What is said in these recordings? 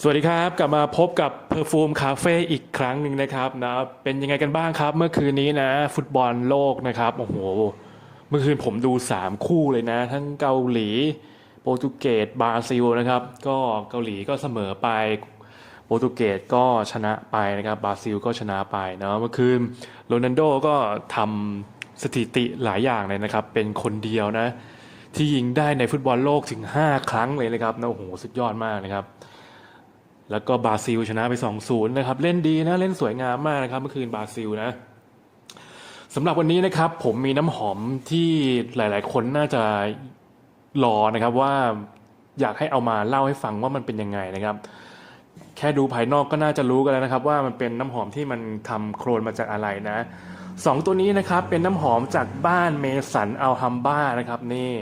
สวัสดีครับกลับมาพบกับ Perfume Cafe อีกครั้งหนึ่งนะครับนะเป็นยังไงกันบ้างครับ เมื่อคืนนี้นะ ฟุตบอลโลกนะครับโอ้โหเมื่อคืนผมดู 3 คู่เลยนะ ทั้งเกาหลี โปรตุเกสบราซิลนะครับ ก็เกาหลีก็เสมอไป โปรตุเกสก็ชนะไปนะครับบราซิลก็ชนะไปเนาะเมื่อคืนโรนัลโดก็ทำสถิติหลายอย่างเลยนะครับ เป็นคนเดียวนะ ที่ยิงได้ในฟุตบอลโลกถึง 5 ครั้งเลยนะครับนะโอ้โหสุดยอดมากนะครับ แล้วก็บราซิลชนะไป 2-0 นะครับ เล่นดีนะ เล่นสวยงามมากนะครับ เมื่อคืนบราซิลนะสำหรับวันนี้นะครับ ผมมีน้ำหอมที่หลาย ๆ คนน่าจะรอนะครับว่าอยากให้เอามาเล่าให้ฟังว่ามันเป็นยังไงนะครับ แค่ดูภายนอกก็น่าจะรู้กันแล้วนะครับ ว่ามันเป็นน้ำหอมที่มันทำโครนมาจากอะไรนะสองตัวนี้นะครับเป็นน้ำหอมจากบ้านเมสันอัลฮัมบ้านะครับนี่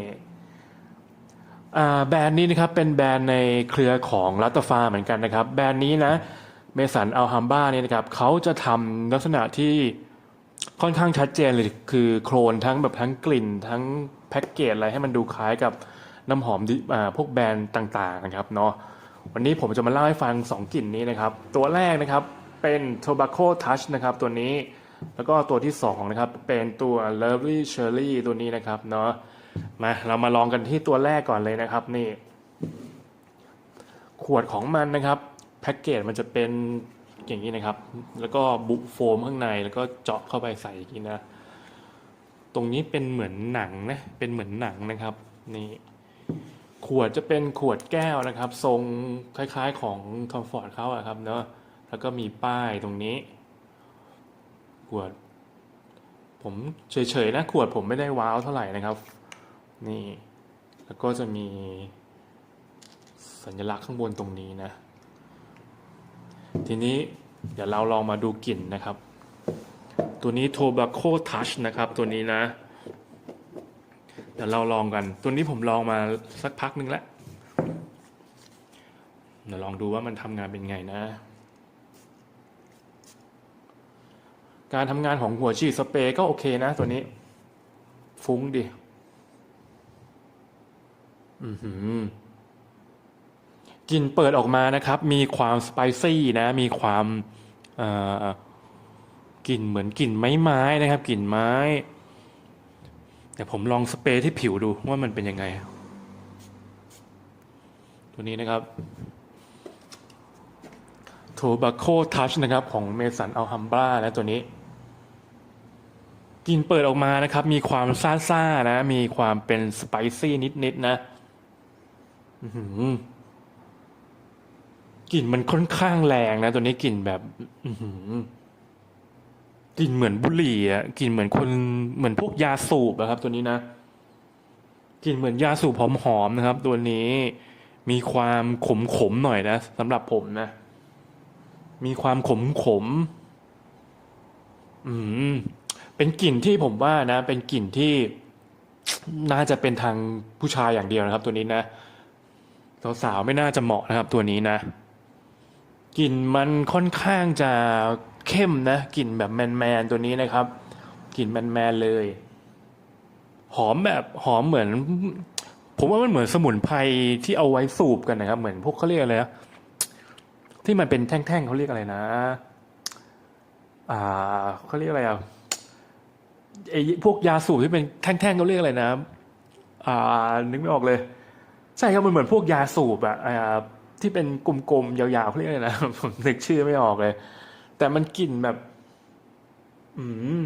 อ่าแบรนด์นี้นะครับเป็นแบรนด์ในเครือของลัตตฟาเหมือนกันนะครับ แบรนด์นี้นะเมสันอัลฮัมบ้าเนี่ยนะครับเขาจะทำลักษณะที่ค่อนข้างชัดเจนเลยคือโครนทั้งแบบทั้งกลิ่น ทั้งแพ็กเกจอะไรให้มันดูคล้ายกับน้ำหอมดิอ่าพวกแบรนด์ต่าง ๆ นะครับเนาะวันนี้ผมจะมาเล่าให้ฟัง 2 กลิ่นนี้นะครับ ตัวแรกนะครับเป็น Tobacco Touch นะครับตัวนี้แล้วก็ตัวที่2นะครับเป็นตัว Lovely Cherry ตัวนี้นะครับเนาะ มาเรามาลองกันที่ตัวแรกก่อนเลยนะครับนี่ขวดของมันนะครับแพ็กเกจมันจะเป็นอย่างนี้นะครับ แล้วก็บุโฟมข้างในแล้วก็เจาะเข้าไปใส่อย่างนี้นะ ตรงนี้เป็นเหมือนหนังนะเป็นเหมือนหนังนะครับนี่ขวดจะเป็นขวดแก้วนะครับ ทรงคล้ายๆของคอมฟอร์ตเขาอะครับเนาะแล้วก็มีป้ายตรงนี้ ขวด ผมเฉยๆนะขวดผมไม่ได้ว้าวเท่าไหร่นะครับ นี่ แล้วก็จะมีสัญลักษณ์ข้างบนตรงนี้นะ ทีนี้เดี๋ยวเราลองมาดูกลิ่นนะครับ ตัวนี้ Tobacco Touch นะครับตัวนี้นะ เดี๋ยวเราลองกัน ตัวนี้ผมลองมาสักพักหนึงแล้ว เดี๋ยวลองดูว่ามันทำงานเป็นไงนะการทำงานของหัวฉีดสเปรย์ก็โอเคนะตัวนี้ ฟุ้งดี อือหือกลิ่นเปิดออกมานะครับ มีความสไปซี่นะ มีความกลิ่นเหมือนกลิ่นไม้ไม้นะครับกลิ่นไม้แต่ผมลองสเปรย์ที่ผิวดูว่ามันเป็นยังไง ตัวนี้นะครับ Tobacco Touch นะครับ ของเมสันอัลฮัมบรานะตัวนี้กลิ่นเปิดออกมานะครับ มีความซ่าๆนะ มีความเป็นสไปซี่นิดๆนะ อื้อหือกลิ่นมันค่อนข้างแรงนะตัวนี้กลิ่นแบบ อือหือกลิ่นเหมือนบุหรี่อะกลิ่นเหมือนคนเหมือนพวกยาสูบอะครับ ตัวนี้นะกลิ่นเหมือนยาสูบหอมๆนะครับ ตัวนี้มีความขมๆหน่อยนะสำหรับผมนะ มีความขมๆอืมเป็นกลิ่นที่ผมว่านะ เป็นกลิ่นที่น่าจะเป็นทางผู้ชายอย่างเดียวนะครับ ตัวนี้นะ สาวๆไม่น่าจะเหมาะนะครับตัวนี้นะกลิ่นมันค่อนข้างจะเข้มนะกลิ่นแบบแมนๆตัวนี้นะครับกลิ่นแมนๆเลย หอมแบบหอมเหมือน ผมว่ามันเหมือนสมุนไพรที่เอาไว้สูบกันนะครับ เหมือนพวกเขาเรียกอะไรนะที่มันเป็นแท่งๆเขาเรียกอะไรนะ อ่าเขาเรียกอะไรอะไอ้พวกยาสูบที่เป็นแท่งๆเขาเรียกอะไรนะ อ่า นึกไม่ออกเลย ใช่ครับมันเหมือนพวกยาสูบอะอ่าที่เป็นกลมๆยาวๆเขาเรียกอะไรนะผมนึกชื่อไม่ออกเลย แต่มันกลิ่นแบบ อืม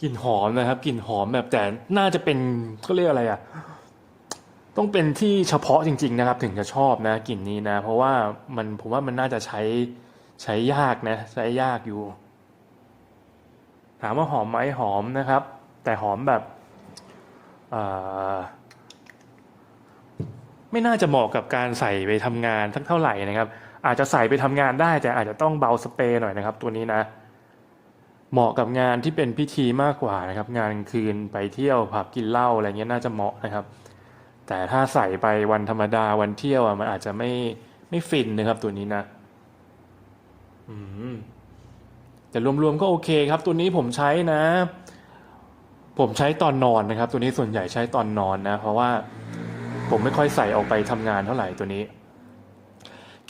กลิ่นหอมนะครับกลิ่นหอมแบบแต่น่าจะเป็นเขาเรียกอะไรอะต้องเป็นที่เฉพาะจริง ๆ นะครับ ถึงจะชอบนะกลิ่นนี้นะ เพราะว่ามันผมว่ามันน่าจะใช้ใช้ยากนะ ใช้ยากอยู่ ถามว่าหอมไหมหอมนะครับ แต่หอมแบบอ่า ไม่น่าจะเหมาะกับการใส่ไปทำงานสักเท่าไหร่นะครับ อาจจะใส่ไปทำงานได้แต่อาจจะต้องเบาสเปรย์หน่อยนะครับ ตัวนี้นะ เหมาะกับงานที่เป็นพิธีมากกว่านะครับ งานคืนไปเที่ยวผับกินเหล้าอะไรเงี้ยน่าจะเหมาะนะครับ แต่ถ้าใส่ไปวันธรรมดาวันเที่ยวอะมันอาจจะไม่ไม่ฟินนะครับ ตัวนี้นะอืมแต่รวมๆก็โอเคครับ ตัวนี้ผมใช้นะ ผมใช้ตอนนอนนะครับ ตัวนี้ส่วนใหญ่ใช้ตอนนอนนะ เพราะว่า ผมไม่ค่อยใส่ออกไปทำงานเท่าไหร่ตัวนี้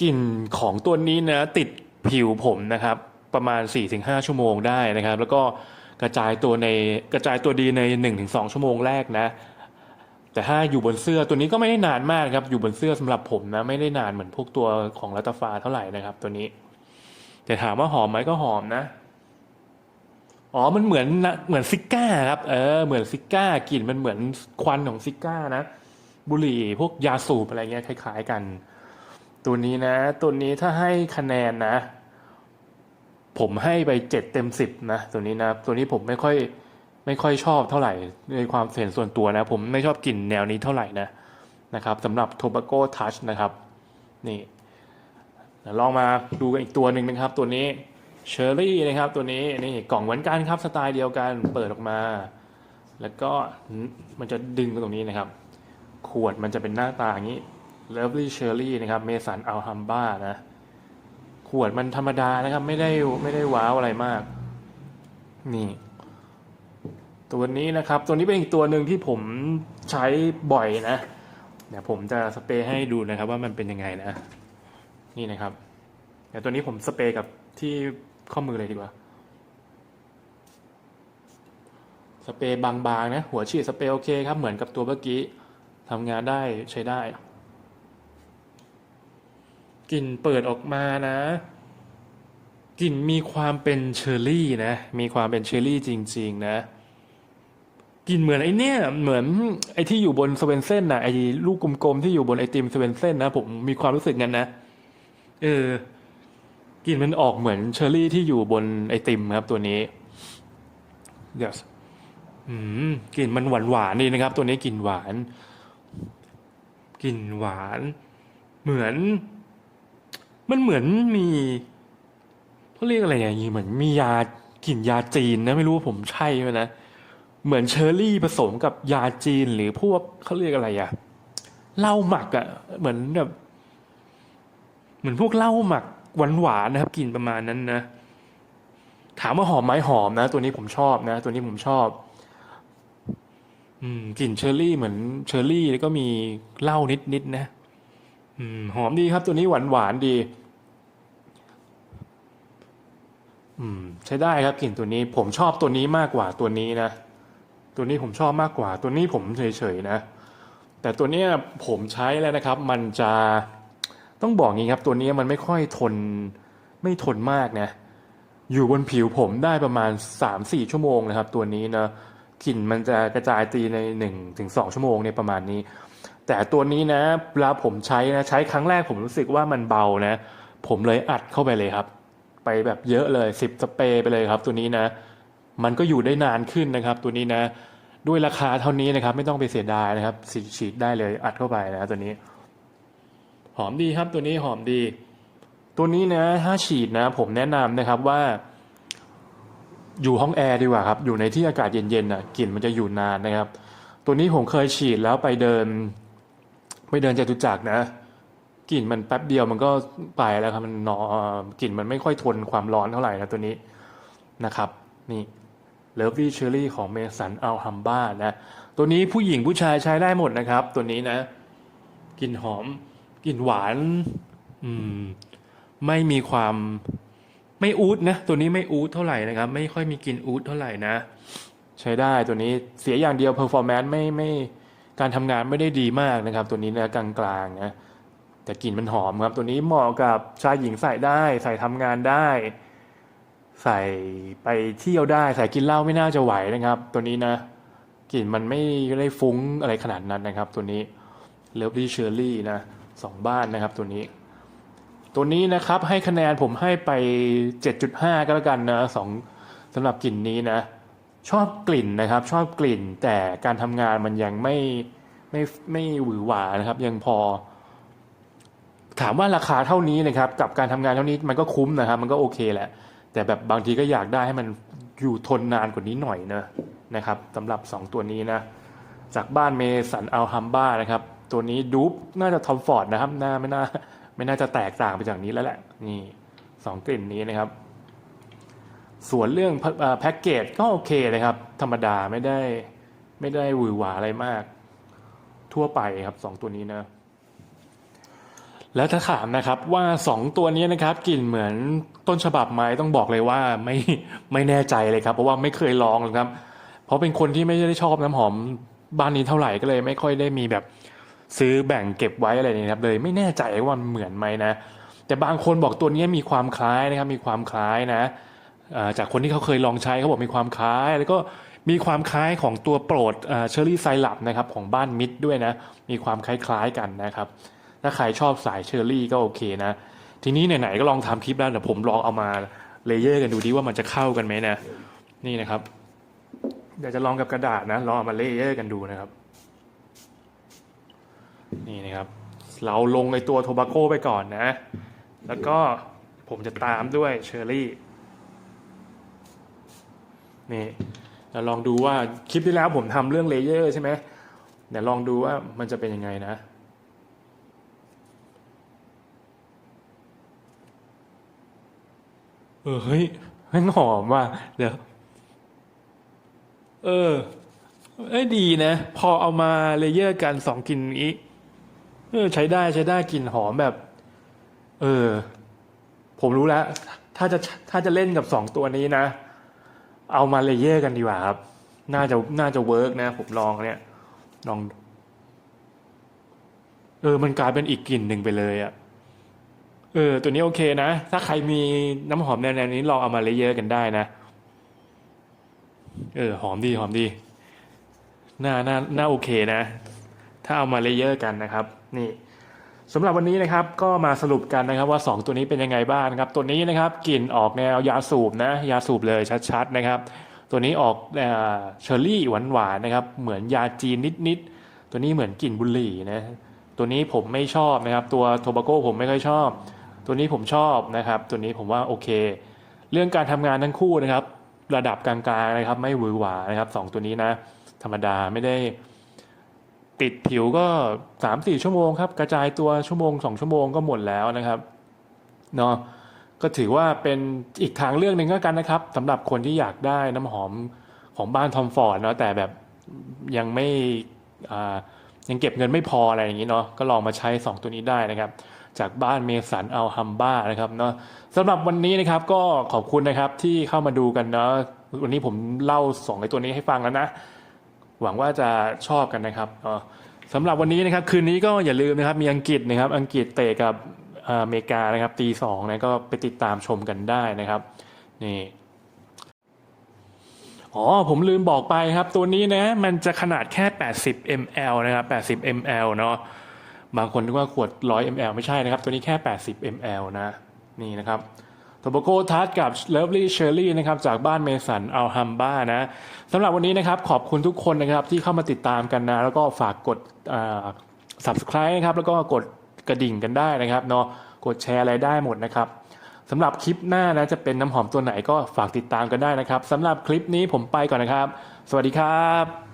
กลิ่นของตัวนี้นะ ติดผิวผมนะครับ ประมาณ 4-5 ชั่วโมงได้นะครับ แล้วก็กระจายตัวในกระจายตัวดีใน 1-2 ชั่วโมงแรกนะ แต่ถ้าอยู่บนเสื้อตัวนี้ก็ไม่ได้นานมากครับ อยู่บนเสื้อสำหรับผมนะ ไม่ได้นานเหมือนพวกตัวของลัตตาฟาเท่าไหร่นะครับ ตัวนี้ แต่ถามว่าหอมไหมก็หอมนะอ๋อ มันเหมือนเหมือนซิก้าครับ เออ เหมือนซิก้ากลิ่นมันเหมือนควันของซิก้านะ บุหรี่พวกยาสูบอะไรเงี้ยคล้าย ๆ กัน ตัวนี้นะ ตัวนี้ถ้าให้คะแนนนะ ผมให้ไปเจ็ดเต็มสิบนะ ตัวนี้นะ ตัวนี้ผมไม่ค่อยไม่ค่อยชอบเท่าไหร่ในความเห็นส่วนตัวนะ ผมไม่ชอบกลิ่นแนวนี้เท่าไหร่นะนะครับสำหรับ Tobacco Touch นะครับ นี่ลองมาดูกันอีกตัวหนึ่งนะครับ ตัวนี้เชอร์รี่นะครับ ตัวนี้นี่กล่องเหมือนกันครับสไตล์เดียวกันเปิดออกมา แล้วก็มันจะดึงตรงนี้นะครับ ขวดมันจะเป็นหน้าตาอย่างนี้ Lovely Cherry นะครับเมสันอัลฮัมบ้านะ ขวดมันธรรมดานะครับ ไม่ได้ไม่ได้ว้าวอะไรมาก นี่ ตัวนี้นะครับ ตัวนี้เป็นอีกตัวหนึ่งที่ผมใช้บ่อยนะ เดี๋ยวผมจะสเปรย์ให้ดูนะครับ ว่ามันเป็นยังไงนะ นี่นะครับเดี๋ยวตัวนี้ผมสเปรย์กับที่ข้อมือเลยดีกว่าสเปรย์บางๆนะ หัวฉีดสเปรย์โอเคครับ เหมือนกับตัวเมื่อกี้ ทำงานได้ใช้ได้ กลิ่นเปิดออกมานะ กลิ่นมีความเป็นเชอร์รี่นะ มีความเป็นเชอร์รี่จริง ๆ นะกลิ่นเหมือนไอ้เนี่ย เหมือนไอ้ที่อยู่บนสเวนเซ่นนะไอ้ลูกกลมๆที่อยู่บนไอติมสเวนเซ่นนะผมมีความรู้สึกงั้นนะ เออกลิ่นมันออกเหมือนเชอร์รี่ที่อยู่บนไอติมครับตัวนี้ yes อืมกลิ่นมันหวานหวานๆดีนะครับ ตัวนี้กลิ่นหวาน กลิ่นหวาน เหมือน มันเหมือนมีเขาเรียกอะไรอย่างนี้เหมือนมียากลิ่นยาจีนนะไม่รู้ว่าผมใช่ไหมนะเหมือนเชอร์รี่ผสมกับยาจีนหรือพวกเขาเรียกอะไรอะเหล้าหมักอะเหมือนแบบเหมือนพวกเหล้าหมักหวานๆนะครับกลิ่นประมาณนั้นนะ ถามว่าหอมไหมหอมนะ ตัวนี้ผมชอบนะ ตัวนี้ผมชอบ อืมกลิ่นเชอร์รี่เหมือนเชอร์รี่แล้วก็มีเหล้านิดๆนะ อืม หอมดีครับตัวนี้หวานหวานๆดี อืม ใช้ได้ครับกลิ่นตัวนี้ ผมชอบตัวนี้มากกว่าตัวนี้นะตัวนี้ผมชอบมากกว่า ตัวนี้ผมเฉยๆนะ แต่ตัวเนี้ยผมใช้แล้วนะครับ มันจะต้องบอกงี้ครับตัวนี้มันไม่ค่อยทนไม่ทนมากนะ อยู่บนผิวผมได้ประมาณ 3-4 ชั่วโมงนะครับ ตัวนี้นะ กลิ่นมันจะกระจายตีใน1ถึง2ชั่วโมงเนี่ยประมาณนี้ แต่ตัวนี้นะเวลาผมใช้นะใช้ครั้งแรกผมรู้สึกว่ามันเบานะ ผมเลยอัดเข้าไปเลยครับ ไปแบบเยอะเลย 10 สเปรย์ไปเลยครับ ตัวนี้นะ มันก็อยู่ได้นานขึ้นนะครับ ตัวนี้นะ ด้วยราคาเท่านี้นะครับ ไม่ต้องไปเสียดายนะครับฉีดฉีดได้เลยอัดเข้าไปนะตัวนี้ หอมดีครับตัวนี้หอมดี ตัวนี้นะถ้าฉีดนะ ผมแนะนำนะครับว่า อยู่ห้องแอร์ดีกว่าครับ อยู่ในที่อากาศเย็นๆน่ะกลิ่นมันจะอยู่นานนะครับ ตัวนี้ผมเคยฉีดแล้วไปเดิน ไปเดินจตุจักรนะกลิ่นมันแป๊บเดียวมันก็ไปแล้วครับมันนอกลิ่นมันไม่ค่อยทนความร้อนเท่าไหร่นะตัวนี้นะครับ นี่เลิฟวี่เชอรี่ของเมสันอัลฮัมบ้านะตัวนี้ผู้หญิงผู้ชายใช้ได้หมดนะครับ ตัวนี้นะกลิ่นหอมกลิ่นหวาน อืม ไม่มีความ ไม่อูดนะตัวนี้ไม่อูดเท่าไหร่นะครับ ไม่ค่อยมีกลิ่นอูดเท่าไหร่นะ ใช้ได้ตัวนี้เสียอย่างเดียวเพอร์ฟอร์แมนซ์ไม่ไม่การทำงานไม่ได้ดีมากนะครับ ตัวนี้นะกลางๆนะแต่กลิ่นมันหอมครับ ตัวนี้เหมาะกับชายหญิงใส่ได้ ใส่ทำงานได้ ใส่ไปเที่ยวได้ ใส่กินเหล้าไม่น่าจะไหวนะครับ ตัวนี้นะกลิ่นมันไม่ได้ฟุ้งอะไรขนาดนั้นนะครับ ตัวนี้เลิฟลี่เชอร์รี่นะสองบ้านนะครับตัวนี้ ตัวนี้นะครับให้คะแนนผมให้ไป 7.5 ก็แล้วกันนะสองสำหรับกลิ่นนี้นะ ชอบกลิ่นนะครับ ชอบกลิ่นแต่การทำงานมันยังไม่ไม่ไม่หวือหวานะครับ ยังพอ ถามว่าราคาเท่านี้นะครับ กับการทำงานเท่านี้มันก็คุ้มนะครับ มันก็โอเคแหละ แต่แบบบางทีก็อยากได้ให้มันอยู่ทนนานกว่านี้หน่อยนะนะครับสำหรับ 2 ตัวนี้นะ จากบ้านเมสันอัลฮัมบ้านะครับ ตัวนี้ดูปน่าจะทอมฟอร์ดนะครับน่าไม่น่า ไม่น่าจะแตกต่างไปจากนี้แล้วแหละนี่สองกลิ่นนี้นะครับ ส่วนเรื่องแพ็กเกจก็โอเคนะครับ ธรรมดาไม่ได้ไม่ได้หวือหวาอะไรมาก ทั่วไปครับสองตัวนี้นะแล้วถ้าถามนะครับว่าสองตัวนี้นะครับกลิ่นเหมือนต้นฉบับไหมต้องบอกเลยว่าไม่ไม่แน่ใจเลยครับ เพราะว่าไม่เคยลองเลยครับ เพราะเป็นคนที่ไม่ได้ชอบน้ำหอมบ้านนี้เท่าไหร่ก็เลย ไม่ค่อยได้มีแบบ ซื้อแบ่งเก็บไว้อะไรนี่ครับเลยไม่แน่ใจว่ามันเหมือนไหมนะ แต่บางคนบอกตัวนี้มีความคล้ายนะครับมีความคล้ายนะจากคนที่เขาเคยลองใช้เขาบอกมีความคล้าย แล้วก็มีความคล้ายของตัวโปรดเชอร์รี่ไซรัปนะครับของบ้านมิดด้วยนะ มีความคล้ายๆกันนะครับ ถ้าใครชอบสายเชอร์รี่ก็โอเคนะ ทีนี้ไหนๆก็ลองทำคลิปแล้วเดี๋ยวผมลองเอามาเลเยอร์กันดูดิว่ามันจะเข้ากันไหมนะ นี่นะครับ เดี๋ยวจะลองกับกระดาษนะลองเอามาเลเยอร์กันดูนะครับ นี่นะครับ เราลงในตัวโทบาโก้ไปก่อนนะ แล้วก็ผมจะตามด้วยเชอร์รี่นี่เราลองดูว่าคลิปที่แล้วผมทำเรื่องเลเยอร์ใช่ไหมเดี๋ยวลองดูว่ามันจะเป็นยังไงนะเออเฮ้ยเฮ้ยหอมว่ะเดี๋ยว เออเอ้ดีนะ พอเอามาเลเยอร์กันสองกลิ่นนี้ เออใช้ได้ใช้ได้กลิ่นหอมแบบ เออ ผมรู้แล้ว ถ้าจะถ้าจะเล่นกับสองตัวนี้นะ เอามาเลเยอร์กันดีกว่าครับ น่าจะน่าจะเวิร์กนะ ผมลองเนี่ย ลอง เออ มันกลายเป็นอีกกลิ่นหนึ่งไปเลยอะเออ ตัวนี้โอเคนะ ถ้าใครมีน้ำหอมแนวๆนี้ลองเอามาเลเยอร์กันได้นะ เออ หอมดีหอมดีน่าน่าน่าโอเคนะ ถ้าเอามาเลเยอร์กันนะครับ นี่สำหรับวันนี้นะครับก็มาสรุปกันนะครับว่า 2 ตัวนี้เป็นยังไงบ้างนะครับ ตัวนี้นะครับกลิ่นออกแนวยาสูบนะยาสูบเลยชัดๆนะครับ ตัวนี้ออกเชอร์รี่หวานๆนะครับ เหมือนยาจีนนิดๆตัวนี้เหมือนกลิ่นบุหรี่นะตัวนี้ผมไม่ชอบนะครับ ตัวโทบาโก้ผมไม่ค่อยชอบ ตัวนี้ผมชอบนะครับ ตัวนี้ผมว่าโอเค เรื่องการทำงานทั้งคู่นะครับ ระดับกลางๆนะครับ ไม่หวือหวานะครับสองตัวนี้นะ ธรรมดาไม่ได้ ติดผิวก็สามสี่ชั่วโมงครับกระจายตัวชั่วโมงสองชั่วโมงก็หมดแล้วนะครับเนาะก็ถือว่าเป็นอีกทางเลือกหนึ่งก็กันนะครับสำหรับคนที่อยากได้น้ำหอมของบ้านทอมฟอร์ดเนาะแต่แบบยังไม่อายังเก็บเงินไม่พออะไรอย่างนี้เนาะก็ลองมาใช้ 2 ตัวนี้ได้นะครับ จากบ้านเมสันเอัลฮัมบ้านะครับเนาะสำหรับวันนี้นะครับก็ขอบคุณนะครับที่เข้ามาดูกันเนาะวันนี้ผมเล่าสองไอ้ตัวนี้ให้ฟังแล้วนะ หวังว่าจะชอบกันนะครับอ่อสำหรับวันนี้นะครับคืนนี้ก็อย่าลืมนะครับมีอังกฤษนะครับอังกฤษเตะกับอ่ออเมริกานะครับตีสองนะก็ไปติดตามชมกันได้นะครับนี่อ๋อผมลืมบอกไปครับ ตัวนี้นะมันจะขนาดแค่ 80 ml นะครับ 80 ml เนาะบางคนนึกว่าขวด 100 ml ไม่ใช่นะครับ ตัวนี้แค่ 80 ml นะนี่นะครับ โทบโกทัสกับ Lovely Cherry นะครับจากบ้านเมสันอัลฮัมบ้านะสำหรับวันนี้นะครับขอบคุณทุกคนนะครับที่เข้ามาติดตามกันนะ แล้วก็ฝากกดอ่า subscribe นะครับแล้วก็กดกระดิ่งกันได้นะครับเนาะกดแชร์อะไรได้หมดนะครับสำหรับคลิปหน้านะจะเป็นน้ำหอมตัวไหนก็ฝากติดตามกันได้นะครับสำหรับคลิปนี้ผมไปก่อนนะครับ สวัสดีครับ